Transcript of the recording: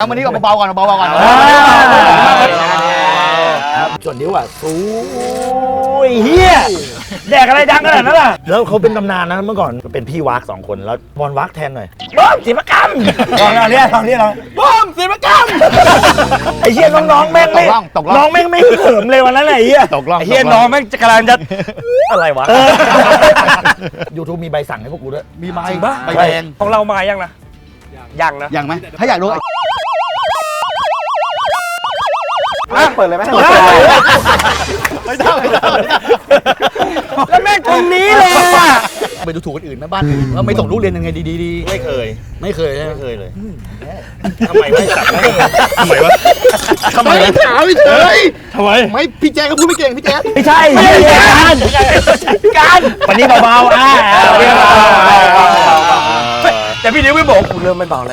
เอาวันนี้ก่อนเบาๆก่อนเบาๆก่อนส่วนนิ้วอะสูยเฮียแดกอะไรดังขนาดนั้นล่ะ แล้วเขาเป็นตำนานนะเมื่อก่อนเป็นพี่วักสองคนแล้วบอลวักแทนหน่อยบ้อมศิลปกรรมลองเรียกลองเรียกลองบ้อมศิลปกรรมไอ้เฮียน้องๆแม่งตไม่กล่องตกล่องน้องแม่งไม่เขิมเลยวันนั้นไหนะไอ้เฮียตกล่องไอ้เฮียน้องแม่งจะกำลังจะอะไรวะยูทูบมีใบสั่งให้พวกกูด้วยมีไม้จริงปะใบแดงของเรามายังนะยังนะยังไหมถ้าอยากรู้ เปิดเลยไหมไม่ได้ไม่ได้แล้วแม่งตรงนี้เลยอะไปดูถูกคนอื่นนะบ้านอื่นว่าไม่ส่งลูกเรียนยังไงดีๆดีไม่เคย ไม่เคยใช่ไหมไม่เคยเลยทำไมไม่สั่งทำไมวะทำไมถามไม่เฉยทำไมไม่พี่แจ๊คก็พูดไม่เก่งพี่แจ๊คไม่ใช่ไม่ใช่การการวันนี้เบาๆอะวันนี้เบาๆแต่พี่นิ้วไม่บอกกูเริ่มไม่เบาอะไร